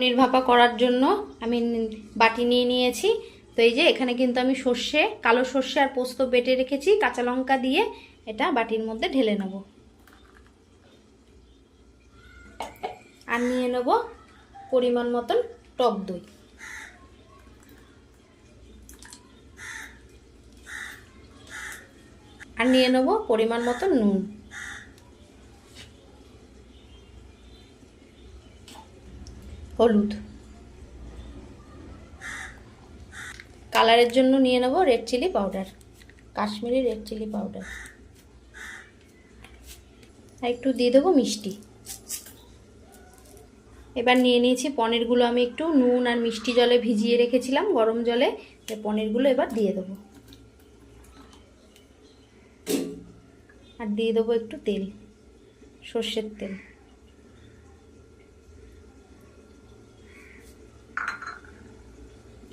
পনির ভাপা করার জন্য আমি বাটি নিয়ে নিয়েছি। তো এই যে এখানে কিন্তু আমি সর্ষে, কালো সর্ষে আর পোস্ত বেটে রেখেছি। কাঁচা লঙ্কা দিয়ে এটা বাটির মধ্যে ঢেলে নেব। আর নিয়ে নেব পরিমাণ মতন টক দই। আর নিয়ে নেব পরিমাণ মতন নুন। হলুদ। কালারের জন্য নিয়ে নেব red chilli powder, Kashmiri red chilli powder. আর একটু দিয়ে দেবো মিষ্টি। এবার নিয়ে নিয়েছি পনিরগুলো, আমি একটু নুন আর মিষ্টি জলে ভিজিয়ে রেখেছিলাম গরম জলে পনিরগুলো এবার দিয়ে দেবো। আর দিয়ে দেবো একটু তেল, সর্ষের তেল।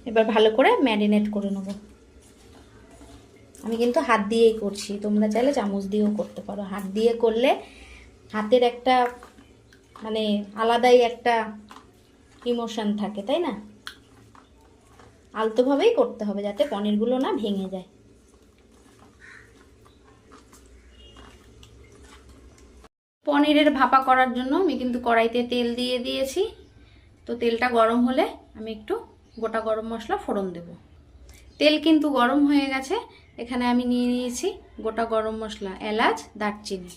এবার ভালো করে ম্যারিনেট করে নেব। আমি কিন্তু হাত দিয়েই করছি, তোমরা চাইলে চামচ দিয়েও করতে পারো। হাত দিয়ে করলে হাতের একটা মানে আলাদাই একটা ইমোশন থাকে, তাই না? আলতোভাবেই করতে হবে যাতে পনিরগুলো না ভেঙে যায়। পনিরের ভাপা করার জন্য আমি কিন্তু কড়াইতে তেল দিয়ে দিয়েছি। তো তেলটা গরম হলে আমি একটু গোটা গরম মশলা ফোড়ন দেব। তেল কিন্তু গরম হয়ে গেছে, এখানে আমি নিয়ে নিয়েছি গোটা গরম মশলা, এলাচ, দারচিনি।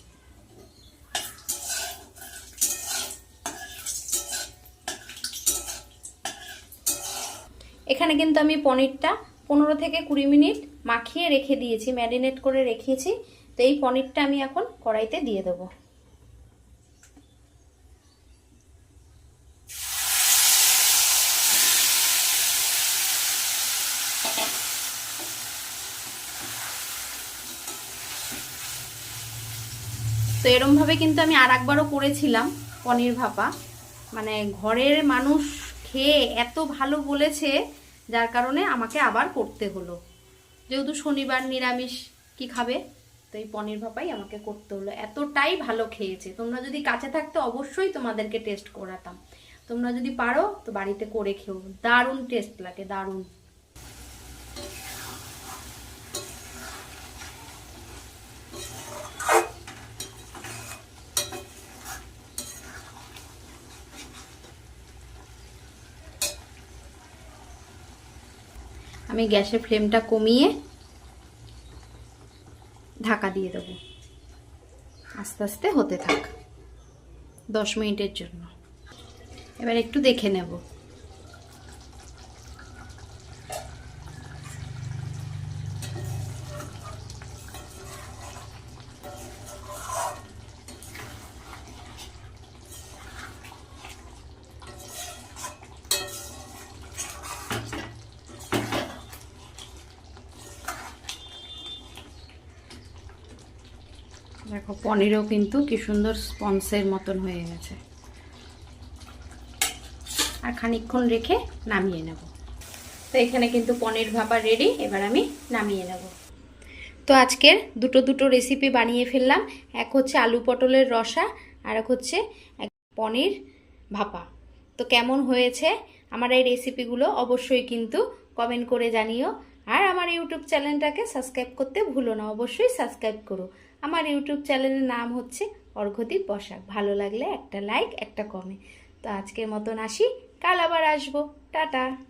এখানে কিন্তু আমি পনিরটা পনেরো থেকে কুড়ি মিনিট মাখিয়ে রেখে দিয়েছি, ম্যারিনেট করে রেখেছি। তো এই পনিরটা আমি এখন কড়াইতে দিয়ে দেবো। তো এরমভাবে কিন্তু আমি আর একবারও করেছিলাম, পনির ভাপা। মানে ঘরের মানুষ খেয়ে এত ভালো বলেছে, যার কারণে আমাকে আবার করতে হলো। যেহেতু শনিবার নিরামিষ, কি খাবে? তো এই পনির ভাপাই আমাকে করতে হলো। এতটাই ভালো খেয়েছে। তোমরা যদি কাছে থাকতে অবশ্যই তোমাদেরকে টেস্ট করাতাম। তোমরা যদি পারো, তো বাড়িতে করে খেও। দারুণ টেস্ট লাগে, দারুণ। আমি গ্যাসের ফ্লেমটা কমিয়ে ঢাকা দিয়ে দেবো। আস্তে আস্তে হতে থাক, দশ মিনিটের জন্য। এবার একটু দেখে নেব। দেখো, পনিরও কিন্তু কি সুন্দর স্পঞ্জের মতন হয়ে গেছে। আর খানিকক্ষণ রেখে নামিয়ে নেব। তো এখানে কিন্তু পনির ভাপা রেডি এবার আমি নামিয়ে নেব। তো আজকের দুটো দুটো রেসিপি বানিয়ে ফেললাম, এক হচ্ছে আলু পটলের রসা, আর এক হচ্ছে এক পনির ভাপা। তো কেমন হয়েছে আমার এই রেসিপিগুলো অবশ্যই কিন্তু কমেন্ট করে জানিও। আর আমার ইউটিউব চ্যানেলটাকে সাবস্ক্রাইব করতে ভুলো না, অবশ্যই সাবস্ক্রাইব করো। আমার ইউটিউব চ্যানেলের নাম হচ্ছে অর্ঘদীপ বসাক। ভালো লাগলে একটা লাইক, একটা কমে তো আজকের মতন আসি, কাল আবার আসব। টাটা।